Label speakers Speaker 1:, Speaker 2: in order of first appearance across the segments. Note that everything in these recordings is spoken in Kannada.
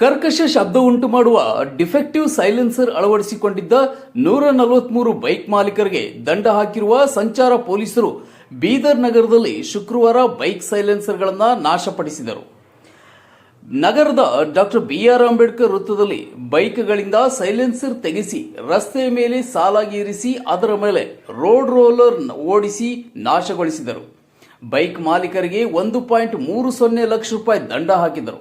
Speaker 1: ಕರ್ಕಶ ಶಬ್ದ ಉಂಟು ಮಾಡುವ ಡಿಫೆಕ್ಟಿವ್ ಸೈಲೆನ್ಸರ್ ಅಳವಡಿಸಿಕೊಂಡಿದ್ದ ನೂರ ನಲವತ್ಮೂರು ಬೈಕ್ ಮಾಲೀಕರಿಗೆ ದಂಡ ಹಾಕಿರುವ ಸಂಚಾರ ಪೊಲೀಸರು ಬೀದರ್ ನಗರದಲ್ಲಿ ಶುಕ್ರವಾರ ಬೈಕ್ ಸೈಲೆನ್ಸರ್ಗಳನ್ನು ನಾಶಪಡಿಸಿದರು. ನಗರದ ಡಾಕ್ಟರ್ ಬಿಆರ್ ಅಂಬೇಡ್ಕರ್ ವೃತ್ತದಲ್ಲಿ ಬೈಕ್ಗಳಿಂದ ಸೈಲೆನ್ಸರ್ ತೆಗೆಸಿ ರಸ್ತೆಯ ಮೇಲೆ ಸಾಲಾಗಿ ಇರಿಸಿ ಅದರ ಮೇಲೆ ರೋಡ್ ರೋಲರ್ ಓಡಿಸಿ ನಾಶಗೊಳಿಸಿದರು. ಬೈಕ್ ಮಾಲೀಕರಿಗೆ ಒಂದು ಪಾಯಿಂಟ್ ಮೂರು ಸೊನ್ನೆ ಲಕ್ಷ ರೂಪಾಯಿ ದಂಡ ಹಾಕಿದರು.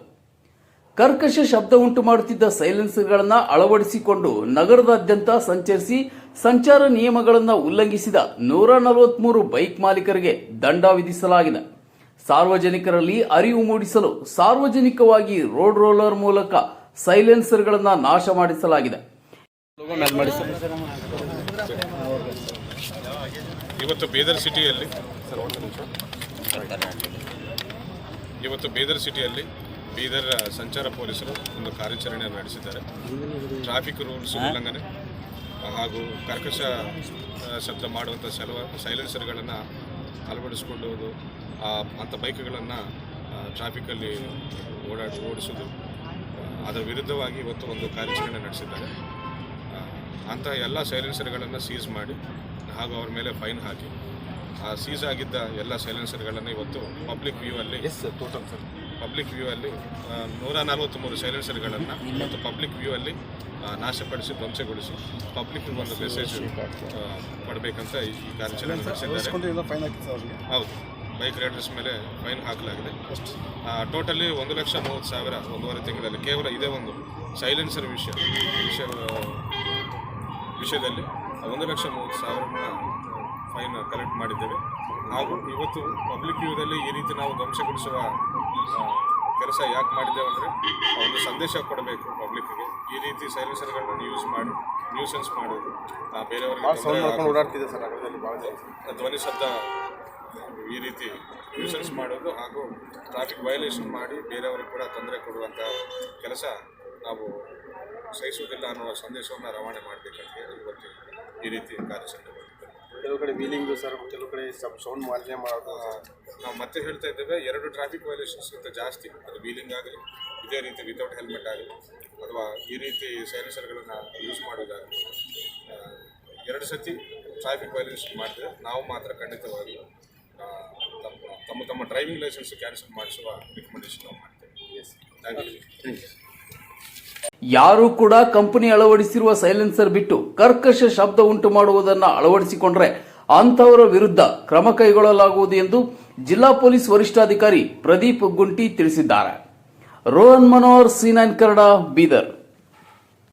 Speaker 1: ಕರ್ಕಶ ಶಬ್ದ ಉಂಟು ಮಾಡುತ್ತಿದ್ದ ಸೈಲೆನ್ಸರ್ಗಳನ್ನು ಅಳವಡಿಸಿಕೊಂಡು ನಗರದಾದ್ಯಂತ ಸಂಚರಿಸಿ ಸಂಚಾರ ನಿಯಮಗಳನ್ನು ಉಲ್ಲಂಘಿಸಿದ ನೂರ ನಲವತ್ಮೂರು ಬೈಕ್ ಮಾಲೀಕರಿಗೆ ದಂಡ ವಿಧಿಸಲಾಗಿದೆ. ಸಾರ್ವಜನಿಕರಲ್ಲಿ ಅರಿವು ಮೂಡಿಸಲು ಸಾರ್ವಜನಿಕವಾಗಿ ರೋಡ್ ರೋಲರ್ ಮೂಲಕ ಸೈಲೆನ್ಸರ್ಗಳನ್ನು ನಾಶ ಮಾಡಿಸಲಾಗಿದೆ.
Speaker 2: ಇವತ್ತು ಬೀದರ್ ಸಿಟಿಯಲ್ಲಿ ಇವತ್ತು ಬೀದರ್ ಸಿಟಿಯಲ್ಲಿ ಬೀದರ್ ಸಂಚಾರ ಪೊಲೀಸರು ಒಂದು ಕಾರ್ಯಾಚರಣೆಯನ್ನು ನಡೆಸಿದ್ದಾರೆ. ಟ್ರಾಫಿಕ್ ರೂಲ್ಸ್ ಉಲ್ಲಂಘನೆ ಹಾಗೂ ಕರ್ಕಶ ಶಬ್ದ ಮಾಡುವಂಥ ಸೆಲ ಸೈಲೆನ್ಸರ್ಗಳನ್ನು ಅಳವಡಿಸಿಕೊಳ್ಳುವುದು ಆ, ಅಂಥ ಬೈಕ್ಗಳನ್ನು ಟ್ರಾಫಿಕಲ್ಲಿ ಓಡಾಡಿ ಓಡಿಸೋದು ಅದರ ವಿರುದ್ಧವಾಗಿ ಇವತ್ತು ಒಂದು ಕಾರ್ಯಾಚರಣೆ ನಡೆಸಿದ್ದಾರೆ. ಅಂಥ ಎಲ್ಲ ಸೈಲೆನ್ಸರ್ಗಳನ್ನು ಸೀಸ್ ಮಾಡಿ ಹಾಗೂ ಅವ್ರ ಮೇಲೆ ಫೈನ್ ಹಾಕಿ ಆ ಸೀಸ್ ಆಗಿದ್ದ ಎಲ್ಲ ಸೈಲೆನ್ಸರ್ಗಳನ್ನು ಇವತ್ತು ಪಬ್ಲಿಕ್ ವ್ಯೂ ಅಲ್ಲಿ yes total sir public view ಅಲ್ಲಿ ನೂರ ನಲವತ್ತ್ಮೂರು ಸೈಲೆನ್ಸರ್ಗಳನ್ನು ಮತ್ತು ಪಬ್ಲಿಕ್ ವ್ಯೂ ಅಲ್ಲಿ ನಾಶಪಡಿಸಿ ಧ್ವಂಸಗೊಳಿಸಿ ಪಬ್ಲಿಕ್ ಒಂದು ಮೆಸೇಜ್ ಕೊಡಬೇಕಂತ ಈ ಈ ಕಾರ್ಯಾಚರಣೆ ನಡೆಸಿದ್ದಾರೆ. ಹೌದು. ಬೈಕ್ ರೈಡರ್ಸ್ ಮೇಲೆ ಫೈನ್ ಹಾಕಲಾಗಿದೆ. ಟೋಟಲಿ ಒಂದು ಲಕ್ಷ ಮೂವತ್ತು ಸಾವಿರ ಒಂದೂವರೆ ತಿಂಗಳಲ್ಲಿ ಕೇವಲ ಇದೇ ಒಂದು ಸೈಲೆನ್ಸರ್ ವಿಷಯ ವಿಷಯ ವಿಷಯದಲ್ಲಿ ಒಂದು ಲಕ್ಷ ಮೂವತ್ತು ಸಾವಿರನ ಫೈನ್ ಕಲೆಕ್ಟ್ ಮಾಡಿದ್ದೇವೆ. ಹಾಗೂ ಇವತ್ತು ಪಬ್ಲಿಕ್ ವ್ಯೂದಲ್ಲಿ ಈ ರೀತಿ ನಾವು ಧ್ವಂಸಗೊಳಿಸುವ ಕೆಲಸ ಯಾಕೆ ಮಾಡಿದ್ದೇವೆ ಅಂದರೆ ಒಂದು ಸಂದೇಶ ಕೊಡಬೇಕು ಪಬ್ಲಿಕ್ಗೆ ಈ ರೀತಿ ಸೈಲೆನ್ಸರ್ಗಳನ್ನು ಯೂಸ್ ಮಾಡಿ ನ್ಯೂಸೆನ್ಸ್ ಮಾಡೋದು ಆ, ಬೇರೆಯವರಿಗೆ ಧ್ವನಿ ಶಬ್ದ ಈ ರೀತಿ ನ್ಯೂಸೆನ್ಸ್ ಮಾಡೋದು ಹಾಗೂ ಟ್ರಾಫಿಕ್ ವಯೋಲೇಷನ್ ಮಾಡಿ ಬೇರೆಯವರಿಗೆ ಕೂಡ ತೊಂದರೆ ಕೊಡುವಂಥ ಕೆಲಸ ನಾವು ಸಹಿಸುವುದಿಲ್ಲ ಅನ್ನುವ ಸಂದೇಶವನ್ನು ರವಾನೆ ಮಾಡಬೇಕಂತ ಹೇಳಿ ಇವತ್ತು ಈ ರೀತಿ ಕಾರ್ಯಸಂಘ
Speaker 3: ಕೆಲವು ಕಡೆ ವೀಲಿಂಗು ಸರ್ ಕೆಲವು ಕಡೆ ಸೌಂಡ್ ಮಾಲಿನ್ಯ ಮಾಡೋದು.
Speaker 2: ನಾವು ಮತ್ತೆ ಹೇಳ್ತಾ ಇದ್ದೇವೆ ಎರಡು ಟ್ರಾಫಿಕ್ ವಯಲೇಷನ್ಸ್ಗಿಂತ ಜಾಸ್ತಿ ಅದು ವೀಲಿಂಗ್ ಆಗಲಿ ಇದೇ ರೀತಿ ವಿತೌಟ್ ಹೆಲ್ಮೆಟ್ ಆಗಲಿ ಅಥವಾ ಈ ರೀತಿ ಸೈಲೆನ್ಸರ್ಗಳನ್ನು ಯೂಸ್ ಮಾಡೋದಾಗಲಿ ಎರಡು ಸತಿ ಟ್ರಾಫಿಕ್ ವೈಲೇಷನ್ ಮಾಡಿದ್ರೆ ನಾವು ಮಾತ್ರ ಖಂಡಿತವಾಗಿ ತಮ್ಮ ತಮ್ಮ ತಮ್ಮ ಡ್ರೈವಿಂಗ್ ಲೈಸೆನ್ಸ್ ಕ್ಯಾನ್ಸಲ್ ಮಾಡಿಸುವ ರೆಕಮೆಂಡೇಶನ್ ನಾವು ಮಾಡ್ತೇವೆ. ಎಸ್ ಥ್ಯಾಂಕ್ ಯು
Speaker 1: ಯಾರೂ ಕೂಡ ಕಂಪನಿ ಅಳವಡಿಸಿರುವ ಸೈಲೆನ್ಸರ್ ಬಿಟ್ಟು ಕರ್ಕಶ ಶಬ್ದ ಉಂಟು ಮಾಡುವುದನ್ನು ಅಳವಡಿಸಿಕೊಂಡ್ರೆ ಅಂಥವರ ವಿರುದ್ಧ ಕ್ರಮ ಕೈಗೊಳ್ಳಲಾಗುವುದು ಎಂದು ಜಿಲ್ಲಾ ಪೊಲೀಸ್ ವರಿಷ್ಠಾಧಿಕಾರಿ ಪ್ರದೀಪ್ ಗುಂಟಿ ತಿಳಿಸಿದ್ದಾರೆ. Rohan Manohar C nine Kannada, Bidar.